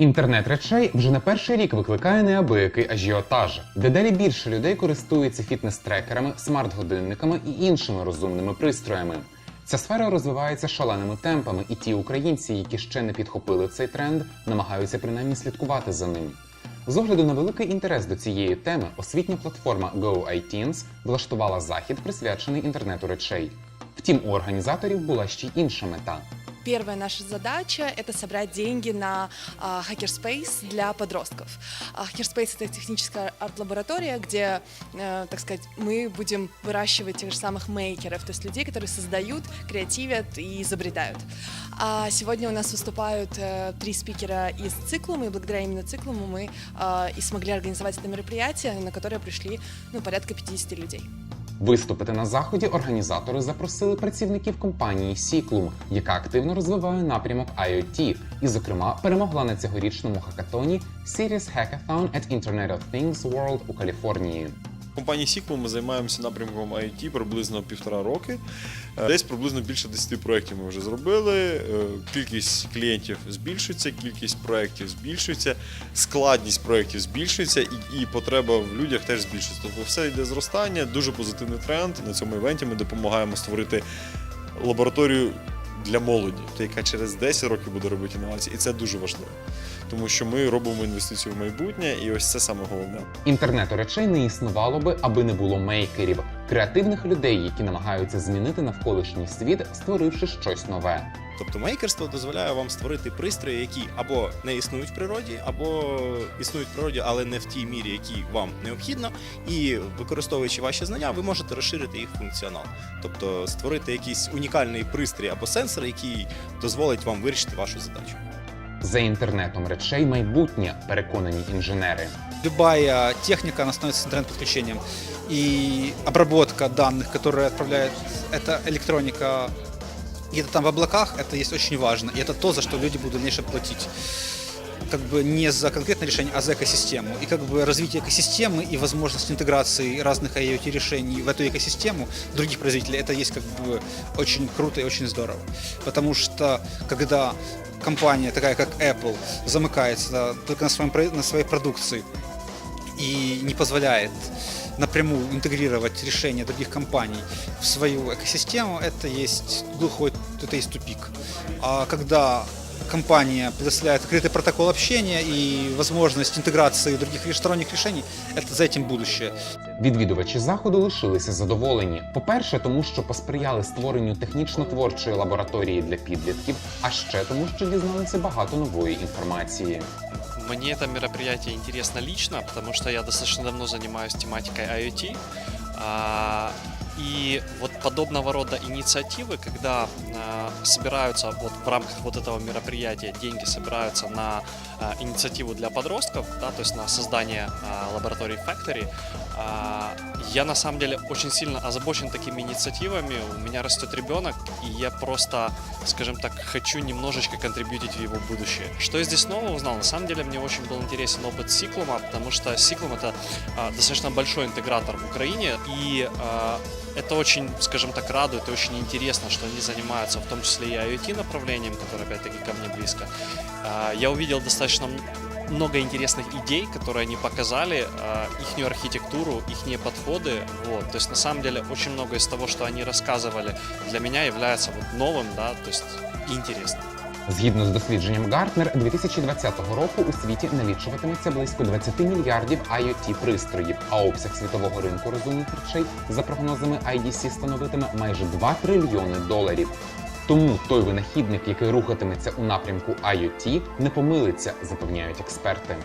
Інтернет речей вже не перший рік викликає неабиякий ажіотаж. Дедалі більше людей користуються фітнес-трекерами, смарт-годинниками і іншими розумними пристроями. Ця сфера розвивається шаленими темпами, і ті українці, які ще не підхопили цей тренд, намагаються принаймні слідкувати за ним. З огляду на великий інтерес до цієї теми, освітня платформа GoITeens влаштувала захід, присвячений інтернету речей. Втім, у організаторів була ще й інша мета. Первая наша задача – это собрать деньги на Hackerspace для подростков. Hackerspace – это техническая арт-лаборатория, где, э, так сказать, мы будем выращивать тех же самых мейкеров, то есть людей, которые создают, креативят и изобретают. А сегодня у нас выступают э, три спикера из Циклума, и благодаря именно Циклуму мы э, и смогли организовать это мероприятие, на которое пришли ну, порядка 50 людей. Виступити на заході організатори запросили працівників компанії Сіклум, яка активно розвиває напрямок IoT, і, зокрема, перемогла на цьогорічному хакатоні Series Hackathon at Internet of Things World у Каліфорнії. Компанії Сіклу ми займаємося напрямком IT приблизно півтора роки. Е, Десь приблизно більше 10 проєктів ми вже зробили. Е, Кількість клієнтів збільшується, кількість проєктів збільшується, складність проєктів збільшується і, і потреба в людях теж збільшується. Тобто все йде зростання, дуже позитивний тренд. На цьому івенті ми допомагаємо створити лабораторію для молоді, яка через 10 років буде робити інновації. І це дуже важливо, тому що ми робимо інвестицію в майбутнє, і ось це саме головне. Інтернету речей не існувало би, аби не було мейкерів, креативних людей, які намагаються змінити навколишній світ, створивши щось нове. Тобто мейкерство дозволяє вам створити пристрої, які або не існують в природі, або існують в природі, але не в тій мірі, які вам необхідно. І використовуючи ваші знання, ви можете розширити їх функціонал. Тобто створити якийсь унікальний пристрій або сенсор, який дозволить вам вирішити вашу задачу. За інтернетом речей майбутнє, переконані інженери. любая техника, она становится интернет-подключением. И обработка данных, которые отправляет эта электроника где-то там в облаках, это есть очень важно. И это то, за что люди будут в дальнейшем платить. Как бы не за конкретное решение, а за экосистему. И как бы развитие экосистемы и возможность интеграции разных IoT решений в эту экосистему других производителей, это есть как бы очень круто и очень здорово. Потому что когда компания такая как Apple замыкается только на, своем, на своей продукции и не позволяет напрямую интегрировать решения других компаний в свою экосистему, это есть глухой, это есть тупик. А когда компания предоставляет открытый протокол общения и возможность интеграции других реш- сторонних решений, это за этим будущее. Відвідувачі заходу лишилися задоволені. По-перше, тому що посприяли створенню технічно-творчої лабораторії для підлітків, а ще тому, що дізналися багато нової інформації. Мне это мероприятие интересно лично, потому что я достаточно давно занимаюсь тематикой IoT. И вот подобного рода инициативы, когда а, собираются вот в рамках вот этого мероприятия деньги собираются на а, инициативу для подростков, да, то есть на создание а, лаборатории Factory, а, я на самом деле очень сильно озабочен такими инициативами. У меня растет ребенок, и я просто, скажем так, хочу немножечко контрибьютить в его будущее. Что я здесь нового узнал? На самом деле мне очень был интересен опыт Сиклума, потому что Сиклум это а, достаточно большой интегратор в Украине, и а, это очень, скажем так, радует и очень интересно, что они занимаются в том числе и IoT направлением, которое опять-таки ко мне близко. А, Я увидел достаточно м- много интересных идей, которые они показали, их архитектуру, их подходы. Вот. То есть на самом деле очень много из того, что они рассказывали, для меня является вот новым, да, то есть и интересным. Згідно з дослідженням Гартнер, 2020 року у світі налічуватиметься близько 20 мільярдів IoT пристроїв, а обсяг світового ринку розумних речей за прогнозами IDC становитиме майже 2 трильйони доларів. Тому той винахідник, який рухатиметься у напрямку IoT, не помилиться, запевняють експерти.